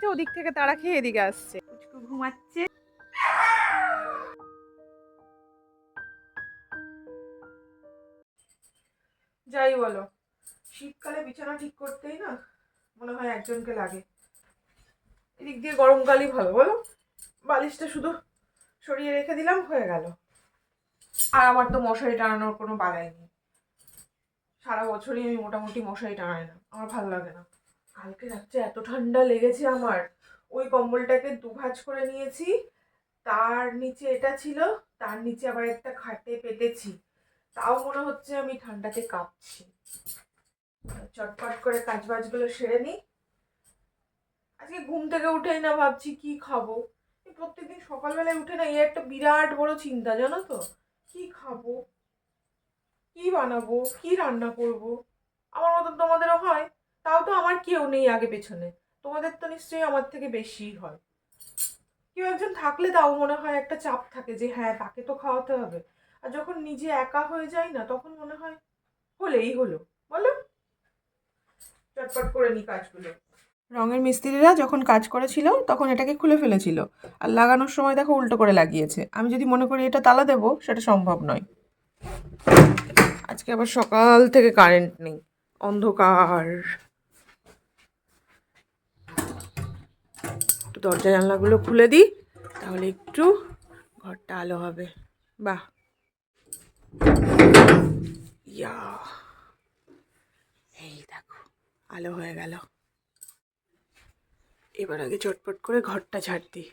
ঘুমাচ্ছে ওদিক থেকে তারা খেয়ে এদিকে আসছে। ঘুমাচ্ছে। যাই বলো, শীতকালে বিছানা ঠিক করতেই না মনে হয় একজনকে লাগে। এদিক দিয়ে গরমকালই ভালো, বলো? বালিশটা শুধু সরিয়ে রেখে দিলাম, হয়ে গেল। আর আমার তো মশারি টানানোর কোনো বালাই নেই। সারা বছরই আমি মোটামুটি মশারি টানাই না, আমার ভালো লাগে না। কালকে রাত্রে এত ঠান্ডা লেগেছে আমার। ওই কম্বলটাকে দুভাজ করে নিয়েছি। তার নিচে এটা ছিল, তার নিচে আবার একটা খাটে পেতেছি। তাও মনে হচ্ছে আমি ঠান্ডাতে কাঁপছি। চটপট করে কাজ বাজগুলো সেরে নিই। আজকে ঘুম থেকে উঠেই না ভাবছি কি খাব। প্রত্যেকদিন সকালবেলায় উঠে না এই একটা বিরাট বড় চিন্তা, জানো তো? কি খাব? কি বানাবো? কি রান্না করব? আমার মতন তোমাদেরও হয়। তাও তো আমার কেউ নেই আগে পেছনে। তোমাদের তো নিশ্চয়ই আমার থেকে বেশি হয়। কেউ একজন থাকলে তাও মনে হয় একটা চাপ থাকে যে হ্যাঁ তাকে তো খাওয়াতে হবে। আর যখন নিজে একা হয়ে যায় না, তখন মনে হয় হলেই হলো। বলো। চটপট করে নি কাজগুলো। রঙের মিস্ত্রিরা যখন কাজ করেছিল, তখন এটাকে খুলে ফেলেছিল। আর লাগানোর সময় দেখো উল্টো করে লাগিয়েছে। আমি যদি মনে করি এটা তালা দেবো, সেটা সম্ভব নয়। আজকে আবার সকাল থেকে কারেন্ট নেই। অন্ধকার। দরজা জানলাগুলো খুলে দিই, তাহলে একটু ঘরটা আলো হবে। বাহ। ইয়া। এই দেখো, আলো হয়ে গেল। এবার আগে চটপট করে ঘরটা ঝাড় দিই।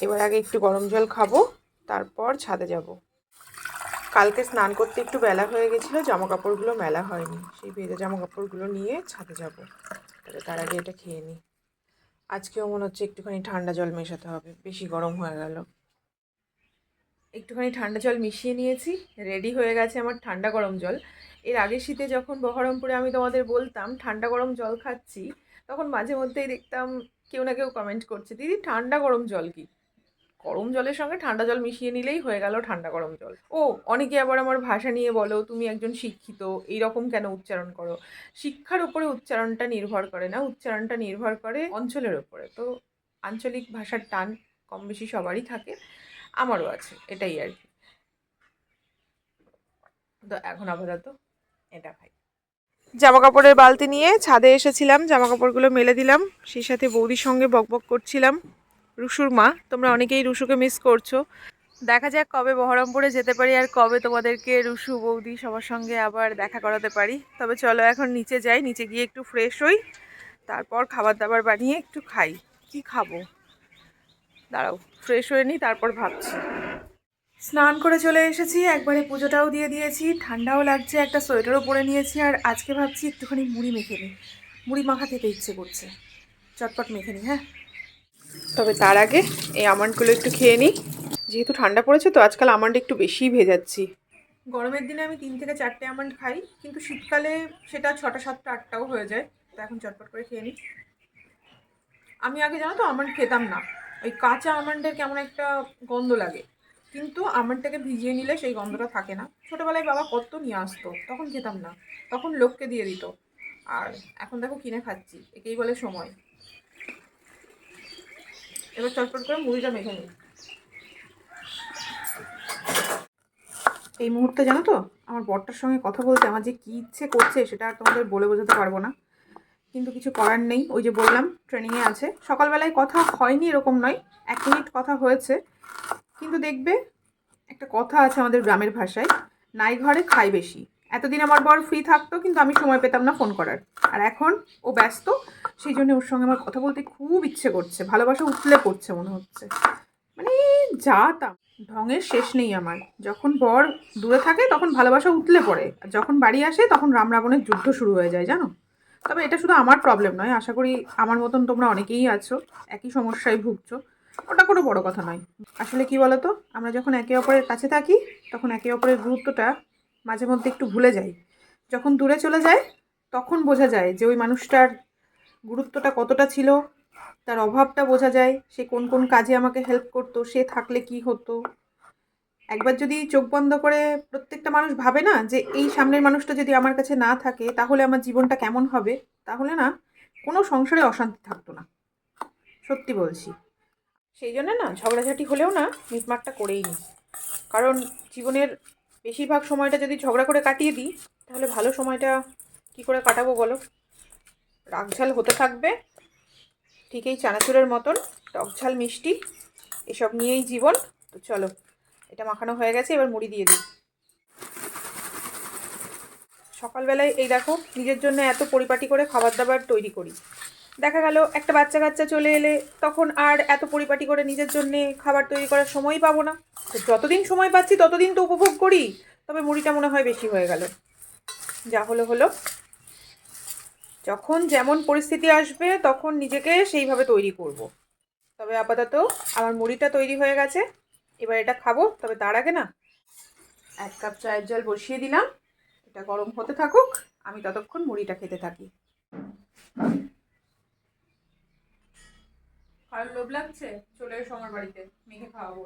এবার আগে একটু গরম জল খাব, তারপর ছাদে যাব। কালকে স্নান করতে একটু বেলা হয়ে গেছিল জামা কাপড়গুলো মেলা হয়নি। সেই ভেজা জামা কাপড়গুলো নিয়ে ছাদে যাব। তবে তার আগে এটা খেয়ে নিই আজকেও মনে হচ্ছে একটুখানি ঠান্ডা জল মেশাতে হবে। বেশি গরম হয়ে গেল। একটুখানি ঠান্ডা জল মিশিয়ে নিয়েছি। রেডি হয়ে গেছে আমার ঠান্ডা গরম জল। এর আগে শীতে যখন বহরমপুরে আমি তোমাদের বলতাম, ঠান্ডা গরম জল খাচ্ছি, তখন মাঝে মধ্যেই দেখতাম কেউ না কেউ কমেন্ট করছে, দিদি, ঠান্ডা গরম জল কি? গরম জলের সঙ্গে ঠান্ডা জল মিশিয়ে নিলেই হয়ে গেল ঠান্ডা গরম জল। ও, অনেকে আবার আমার ভাষা নিয়ে বলো, তুমি একজন শিক্ষিত এই রকম কেন উচ্চারণ করো? শিক্ষার উপরে উচ্চারণটা নির্ভর করে না, উচ্চারণটা নির্ভর করে অঞ্চলের উপরে। তো আঞ্চলিক ভাষার টান কম বেশি সবারই থাকে, আমারও আছে, এটাই আর কি। তো এখন আপাতত এটা খাই জামা কাপড়ের বালতি নিয়ে ছাদে এসেছিলাম জামা কাপড়গুলো মেলে দিলাম, সেই সাথে বৌদির সঙ্গে বকবক করছিলাম। রুশুর মা তোমরা অনেকেই রুশুকে মিস করছ। দেখা যাক কবে বহরমপুরে যেতে পারি আর কবে তোমাদেরকে রুশু বৌদি সবার সঙ্গে আবার দেখা করাতে পারি। তবে চলো এখন নিচে যাই নিচে গিয়ে একটু ফ্রেশ হই তারপর খাবার দাবার বানিয়ে একটু খাই। কি খাব? দাঁড়াও ফ্রেশ হয়ে নিই তারপর ভাবছি। স্নান করে চলে এসেছি একবারে পুজোটাও দিয়ে দিয়েছি ঠান্ডাও লাগছে একটা সোয়েটারও পরে নিয়েছি আর আজকে ভাবছি একটুখানি মুড়ি মেখে নিই মুড়ি মাখা খেতে ইচ্ছে করছে। চটপট মেখে নিই হ্যাঁ? তবে তার আগে এই আমন্ডগুলো একটু খেয়ে নিই। যেহেতু ঠান্ডা পড়েছে তো আজকাল আমন্ড একটু বেশিই ভেজাচ্ছি। গরমের দিনে আমি তিন থেকে চারটে আমন্ড খাই, কিন্তু শীতকালে সেটা ছটা, সাতটা, আটটাও হয়ে যায়। তো এখন চটপট করে খেয়ে নিই। আমি আগে জানো তো আমন্ড খেতাম না। ওই কাঁচা আমন্ডের কেমন একটা গন্ধ লাগে। কিন্তু আমন্ডটাকে ভিজিয়ে নিলে সেই গন্ধটা থাকে না। ছোটোবেলায় বাবা কত নিয়ে আসতো, তখন খেতাম না। তখন লোককে দিয়ে দিত। আর এখন দেখো কিনে খাচ্ছি, একেই বলে সময়। এবার চটপট করে মুড়িটা মেখে নিই। এই মুহূর্তে জানো তো, আমার বরটার সঙ্গে কথা বলতে আমার যে কী ইচ্ছে করছে সেটা আর তোমাদের বলে বোঝাতে পারব না। কিন্তু কিছু করার নেই, ওই যে বললাম ট্রেনিংয়ে আছে। সকালবেলায় কথা হয়নি এরকম নয়, এক মিনিট কথা হয়েছে। কিন্তু দেখবে, একটা কথা আছে আমাদের গ্রামের ভাষায়, নাই ঘরে খাই বেশি। এতদিন আমার বর ফ্রি থাকতো, কিন্তু আমি সময় পেতাম না ফোন করার। আর এখন ও ব্যস্ত, সেই জন্য ওর সঙ্গে আমার কথা বলতে খুব ইচ্ছে করছে। ভালোবাসা উতলে পড়ছে মনে হচ্ছে। মানে যা তা ঢঙের শেষ নেই আমার। যখন বর দূরে থাকে, তখন ভালোবাসা উতলে পড়ে। আর যখন বাড়ি আসে, তখন রাম রাবণের যুদ্ধ শুরু হয়ে যায়, জানো? তবে এটা শুধু আমার প্রবলেম নয়, আশা করি আমার মতন তোমরা অনেকেই আছো। একই সমস্যায় ভুগছো। ওটা কোনো বড় কথা নয়। আসলে কি বলো তো আমরা যখন একে অপরের কাছে থাকি, তখন একে অপরের গুরুত্বটা মাঝে মধ্যে একটু ভুলে যাই। যখন দূরে চলে যায়, তখন বোঝা যায় যে ওই মানুষটার গুরুত্বটা কতটা ছিল, তার অভাবটা বোঝা যায়, সে কোন কোন কাজে আমাকে হেল্প করতো, সে থাকলে কি হতো। একবার যদি চোখ বন্ধ করে প্রত্যেকটা মানুষ ভাবে না যে এই সামনের মানুষটা যদি আমার কাছে না থাকে, তাহলে আমার জীবনটা কেমন হবে? তাহলে না, কোনো সংসারে অশান্তি থাকতো না। সত্যি বলছি। সেই জন্য না, ঝগড়াঝাটি হলেও না, মিটমাটটা করেই নি। কারণ জীবনের বেশিরভাগ সময়টা যদি ঝগড়া করে কাটিয়ে দিই, তাহলে ভালো সময়টা কি করে কাটাবো বলো? রাগঝাল হতে থাকবে। ঠিক এই চানাচুরের মতন, টকঝাল, মিষ্টি, এসব নিয়েই জীবন। তো চলো, এটা মাখানো হয়ে গেছে, এবার মুড়ি দিয়ে দিই। সকালবেলায় এই দেখো, নিজের জন্য এত পরিপাটি করে খাবার দাবার তৈরি করি। দেখা গেল একটা বাচ্চা কাচ্চা চলে এলে তখন আর এত পরিপাটি করে নিজের জন্যে খাবার তৈরি করার সময়ই পাবো না। তো যতদিন সময় পাচ্ছি, ততদিন তো উপভোগ করি, তবে মুড়িটা মনে হয় বেশি হয়ে গেল। যা হলো হলো। যখন যেমন পরিস্থিতি আসবে, তখন নিজেকে সেইভাবে তৈরি করব। তবে আপাতত আমার মুড়িটা তৈরি হয়ে গেছে। এবার এটা খাব, তবে তার আগে না এক কাপ চায়ের জল বসিয়ে দিলাম। এটা গরম হতে থাকুক, আমি ততক্ষণ মুড়িটা খেতে থাকি। খাওয়ার লোভ লাগছে? চলে এসো আমার বাড়িতে, মেখে খাওয়াবো।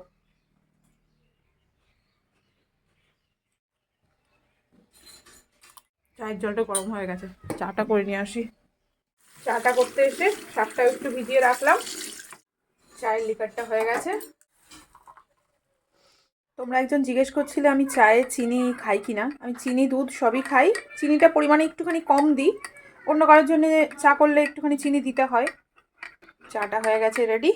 চায়ের জলটা গরম হয়ে গেছে, চাটা করে নিয়ে আসি। চাটা করতে এসে শাকটা একটু ভিজিয়ে রাখলাম। চায়ের লিকারটা হয়ে গেছে। তোমরা একজন জিজ্ঞেস করছিলে আমি চায়ে চিনি খাই কি না আমি চিনি, দুধ সবই খাই। চিনিটা পরিমাণে একটুখানি কম দিই। অন্য কারোর জন্য চা করলে একটুখানি চিনি দিতে হয়। চাটা হয়ে গেছে রেডি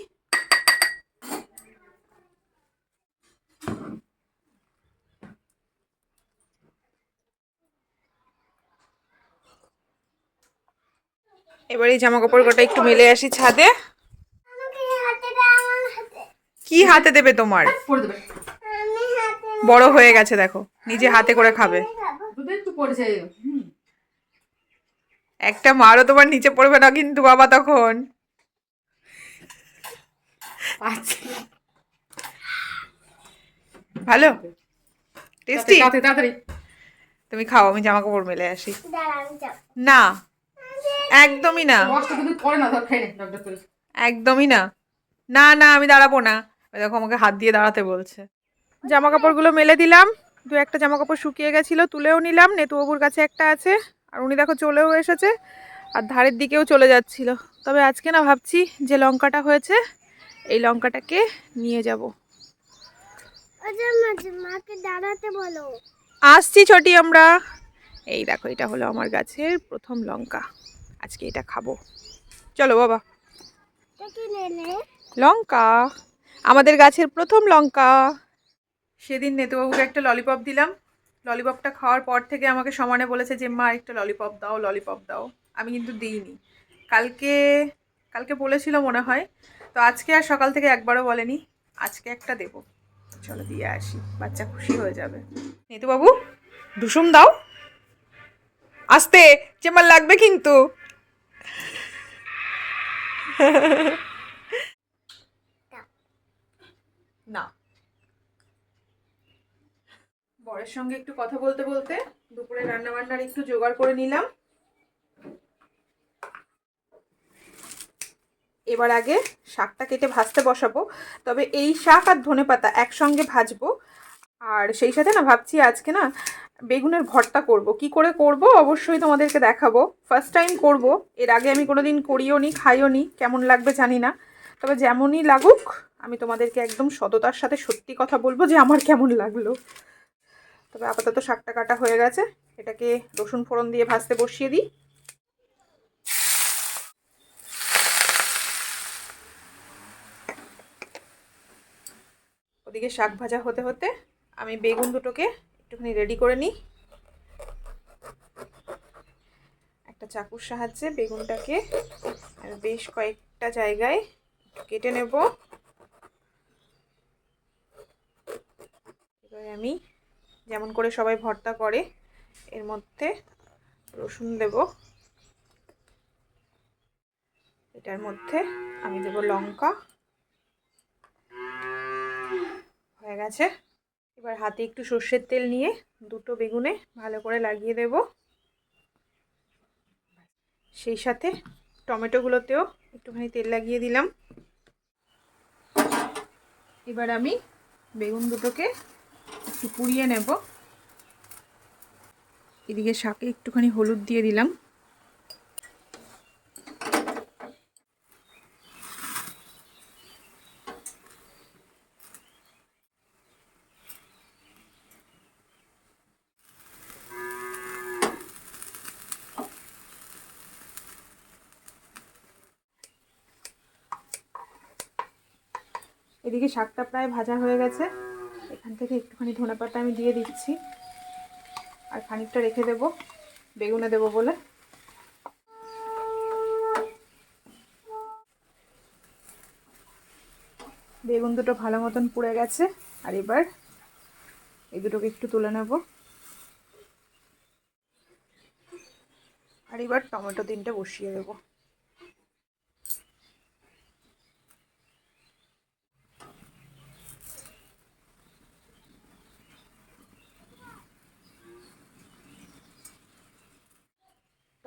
এবার এই জামা কাপড় কটা একটু মেলে আসি ছাদে। কি হাতে দেবে তোমার? বড় হয়ে গেছে দেখো। নিজে হাতে করে খাবে। একটা মারও তোমার নিচে পড়বে না কিন্তু বাবা তখন। আচ্ছা ভালো? টেস্টি তাড়াতাড়ি তাড়াতাড়ি। তুমি খাও আমি জামা কাপড় মেলে আসি। না। একদমই না। একদমই না। না না আমি দাঁড়াবো না। ওই দেখো আমাকে হাত দিয়ে দাঁড়াতে বলছে। জামা কাপড়গুলো মেলে দিলাম। দু একটা জামা কাপড় শুকিয়ে গেছিল তুলেও নিলাম। নেতুবাবুর কাছে একটা আছে। আর উনি দেখো চলেও এসেছে। আর ধারের দিকেও চলে যাচ্ছিল। তবে আজকে না ভাবছি যে লঙ্কাটা হয়েছে এই লঙ্কাটাকে নিয়ে যাব। বলো। আসছি ছোটি আমরা। এই দেখো এটা হলো আমার গাছের প্রথম লঙ্কা। আজকে এটা খাব। চলো বাবা। লঙ্কা। আমাদের গাছের প্রথম লঙ্কা। সেদিন নেতুবাবুকে একটা ললিপপ দিলাম। ললিপপটা খাওয়ার পর থেকে আমাকে সমানে বলেছে যে মা একটা ললিপপ দাও ললিপপ দাও। আমি কিন্তু দিইনি। কালকে কালকে বলেছিল মনে হয় তো আজকে আর সকাল থেকে একবারও বলেনি, আজকে একটা দেবো। চলো দিয়ে আসি, বাচ্চা খুশি হয়ে যাবে। নেতুবাবু ঢুসুম দাও। আসতে, চেম্বার লাগবে কিন্তু। না। বরের সঙ্গে একটু কথা বলতে বলতে দুপুরে রান্না বান্নার একটু জোগাড় করে নিলাম। এবার আগে শাকটা কেটে ভাজতে বসাবো। তবে এই শাক আর ধনেপাতা একসঙ্গে ভাজবো। আর সেই সাথে না ভাবছি আজকে না বেগুনের ভর্তা করব। কি করে করব অবশ্যই তোমাদেরকে দেখাবো। ফার্স্ট টাইম করব। এর আগে আমি কোনো দিন করিও নি, খাইও নি, কেমন লাগবে জানি না। তবে যেমনই লাগুক, আমি তোমাদেরকে একদম সততার সাথে সত্যি কথা বলব যে আমার কেমন লাগল। তবে আপাতত শাকটা কাটা হয়ে গেছে। এটাকে রসুন ফোড়ন দিয়ে ভাজতে বসিয়ে দিই। ওদিকে শাক ভাজা হতে হতে আমি বেগুন দুটোকে একটুখানি রেডি করে নিই। একটা চাকুর সাহায্যে বেগুনটাকে বেশ কয়েকটা জায়গায় কেটে নেব। এবারে আমি যেমন করে সবাই ভর্তা করে, এর মধ্যে রসুন দেব। এটার মধ্যে আমি দেব লঙ্কা। হয়ে গেছে। এবার হাতে একটু সর্ষের তেল নিয়ে দুটো বেগুনে ভালো করে লাগিয়ে দেব। সেই সাথে টমেটোগুলোতেও একটুখানি তেল লাগিয়ে দিলাম। এবার আমি বেগুন দুটোকে একটু পুড়িয়ে নেব। এদিকে শাকে একটুখানি হলুদ দিয়ে দিলাম। এদিকে শাকটা প্রায় ভাজা হয়ে গেছে। এখান থেকে একটুখানি ধনে পাতা আমি দিয়ে দিচ্ছি। আর খানিকটা রেখে দেব, বেগুনে দেব বলে। বেগুন দুটো ভালো মতন পুড়ে গেছে, আর এবার এই দুটোকে একটু তুলে নেব। আর এবার টমেটো তিনটে বসিয়ে দেবো।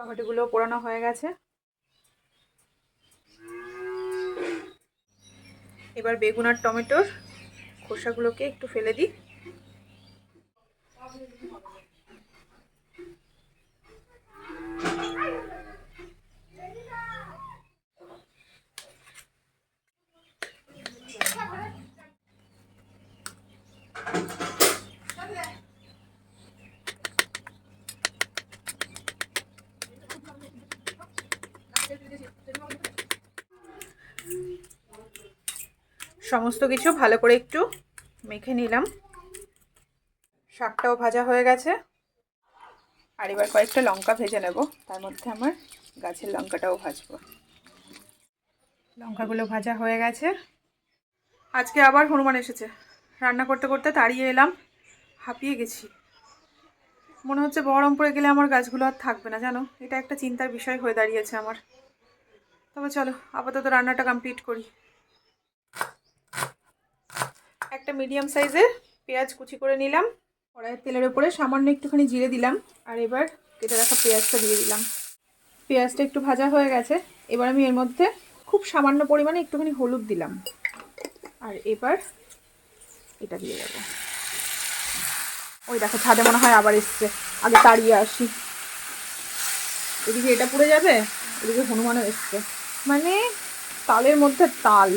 টমেটোগুলো পোড়ানো হয়ে গেছে। এবার বেগুন আর টমেটোর খোসাগুলোকে একটু ফেলে দিই। সমস্ত কিছু ভালো করে একটু মেখে নিলাম। শাকটাও ভাজা হয়ে গেছে। আর এবার কয়েকটা লঙ্কা ভেজে নেব। তার মধ্যে আমার গাছের লঙ্কাটাও ভাজবো। লঙ্কাগুলো ভাজা হয়ে গেছে। আজকে আবার হনুমান এসেছে। রান্না করতে করতে তাড়িয়ে এলাম। হাঁপিয়ে গেছি। মনে হচ্ছে বহরমপুরে গেলে আমার গাছগুলো আর থাকবে না, জানো? এটা একটা চিন্তার বিষয় হয়ে দাঁড়িয়েছে আমার। তবে চলো, আপাতত রান্নাটা কমপ্লিট করি। একটা মিডিয়াম সাইজের পেঁয়াজ কুচি করে নিলাম, কড়াইয়ের তেলের উপরে সামান্য একটুখানি জিরে দিলাম, আর এবার কেটে রাখা পেঁয়াজটা দিয়ে দিলাম। পেঁয়াজটা একটু ভাজা হয়ে গেছে, এবার আমি এর মধ্যে খুব সামান্য পরিমাণে একটুখানি হলুদ দিলাম। আর এবার এটা দিয়ে দেবো। ওই দেখো, ছাদে মনে হয় আবার এসছে, আগে তাড়িয়ে আসি। এদিকে এটা পুড়ে যাবে, এদিকে হনুমানও এসছে। মানে তালের মধ্যে তাল।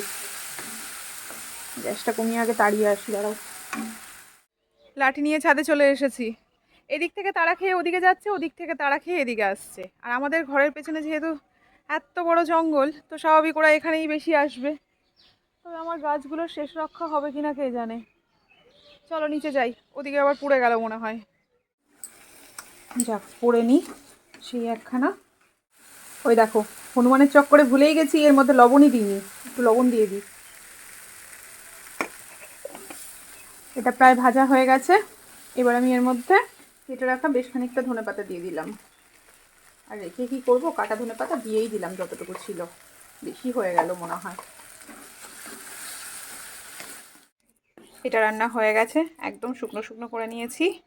গ্যাসটা কমিয়ে আগে তাড়িয়ে আসি, দাঁড়াও। লাঠি নিয়ে ছাদে চলে এসেছি। এদিক থেকে তাড়া খেয়ে ওদিকে যাচ্ছে, ওদিক থেকে তাড়া খেয়ে এদিকে আসছে। আর আমাদের ঘরের পেছনে যেহেতু এত বড় জঙ্গল, তো স্বাভাবিক ওরা এখানেই বেশি আসবে। তবে আমার গাছগুলোর শেষ রক্ষা হবে কিনা কে জানে। চলো নিচে যাই, ওদিকে আবার পুড়ে গেল মনে হয়। যাক, পড়ে নি, সেই একখানা। ওই দেখো, হনুমানের চক্করে ভুলেই গেছি, এর মধ্যে লবণই দিইনি, একটু লবণ দিয়ে দিই। এটা প্রায় ভাজা হয়ে গেছে। এবার আমি এর মধ্যে কেটে রাখা বেশ খানিকটা ধনে পাতা দিয়ে দিলাম। আর রেখে কী করব? কাটা ধনে পাতা দিয়েই দিলাম যতটুকু ছিল। বেশি হয়ে গেল মনে হয়। এটা রান্না হয়ে গেছে। একদম শুকনো শুকনো করে নিয়েছি।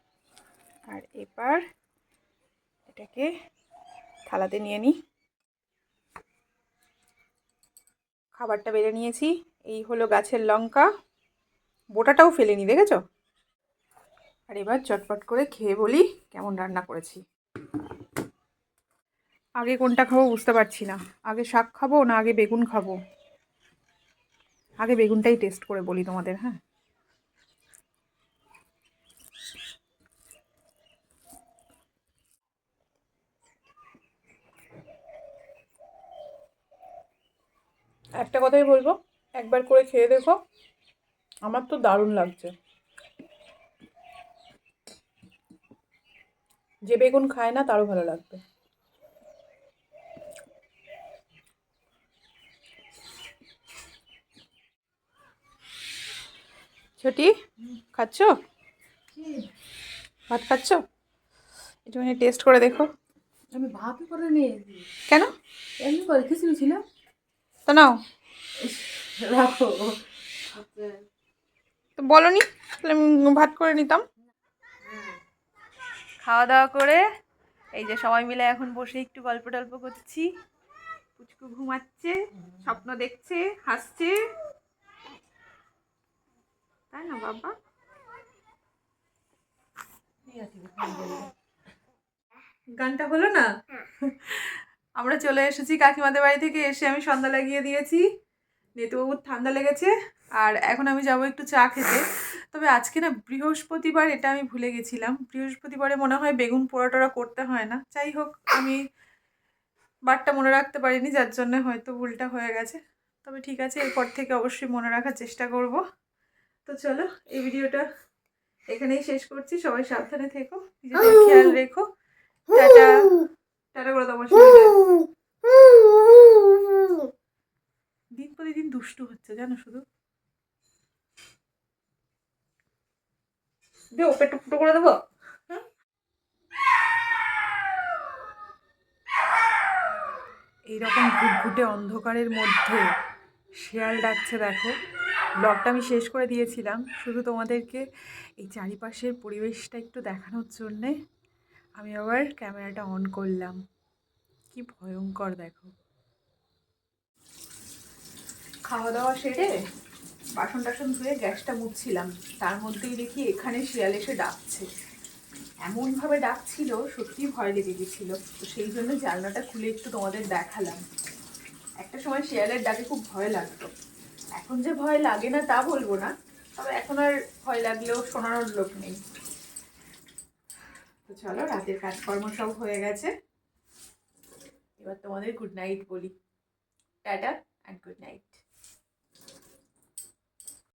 আর এবার এটাকে থালাতে নিয়ে নিই। খাবারটা বেড়ে নিয়েছি। এই হলো গাছের লঙ্কা। বোটাটাও ফেলেনি, দেখেছ? আর এবার চটপট করে খেয়ে বলি কেমন রান্না করেছি। আগে কোনটা খাব বুঝতে পারছি না। আগে শাক খাব না আগে বেগুন খাব? আগে বেগুনটাই টেস্ট করে বলি তোমাদের হ্যাঁ? একটা কথাই বলব, একবার করে খেয়ে দেখো। আমার তো দারুণ লাগছে। যে বেগুন খায় না তারও ভালো লাগবে। ছুটি খাচ্ছ? ভাত খাচ্ছ? একটুখানি টেস্ট করে দেখো। আমি ভাত করে নিয়ে কেন? এমনি করে খিচুড়ি ছিল। তো নাও। রাখো। তো বলো নি তাহলে আমি ভাত করে নিতাম। খাওয়া দাওয়া করে এই যে সবাই মিলে এখন বসে একটু গল্প টল্প করছি। পুচকু ঘুমাচ্ছে স্বপ্ন দেখছে হাসছে। তাই না বাবা? গানটা হলো না? আমরা চলে এসেছি কাকিমাদের বাড়ি থেকে এসে আমি সন্ধ্যা লাগিয়ে দিয়েছি। নেতুবাবুর ঠান্ডা লেগেছে। আর এখন আমি যাব একটু চা খেতে। তবে আজকে না বৃহস্পতিবার, এটা আমি ভুলে গেছিলাম। বৃহস্পতিবারে মনে হয় বেগুন পোড়াটোড়া করতে হয় না। যাই হোক, আমি বারটা মনে রাখতে পারিনি, যার জন্য হয়তো ভুলটা হয়ে গেছে। তবে ঠিক আছে, এরপর থেকে অবশ্যই মনে রাখার চেষ্টা করব। তো চলো, এই ভিডিওটা এখানেই শেষ করছি। সবাই সাবধানে থেকো, নিজেদের খেয়াল রেখো। টাটা। টাটা করে শরীরে। দিন প্রতিদিন দুষ্টু হচ্ছে, জানো শুধু? দে ওপে টুকটো করে দেবো? হুম? এইরকম ঘুটঘুটে অন্ধকারের মধ্যে শেয়াল ডাকছে, দেখো। ব্লগটা আমি শেষ করে দিয়েছিলাম, শুধু তোমাদেরকে এই চারিপাশের পরিবেশটা একটু দেখানোর জন্যে আমি আবার ক্যামেরাটা অন করলাম। কি ভয়ঙ্কর, দেখো। খাওয়া দাওয়া সেরে বাসন টাসন ধুয়ে গ্যাসটা মুছছিলাম। তার মধ্যেই দেখি এখানে শিয়াল এসে ডাকছে। এমনভাবে ডাকছিল সত্যি ভয় লেগে গেছিল। তো সেই জন্য জানলাটা খুলে একটু তোমাদের দেখালাম। একটা সময় শিয়ালের ডাকে খুব ভয় লাগতো। এখন যে ভয় লাগে না তা বলব না, তবে এখন আর ভয় লাগলেও শোনানোর লোক নেই। তো চলো, রাতের কাজকর্ম সব হয়ে গেছে। এবার তোমাদের গুড নাইট বলি। Ta ta and good night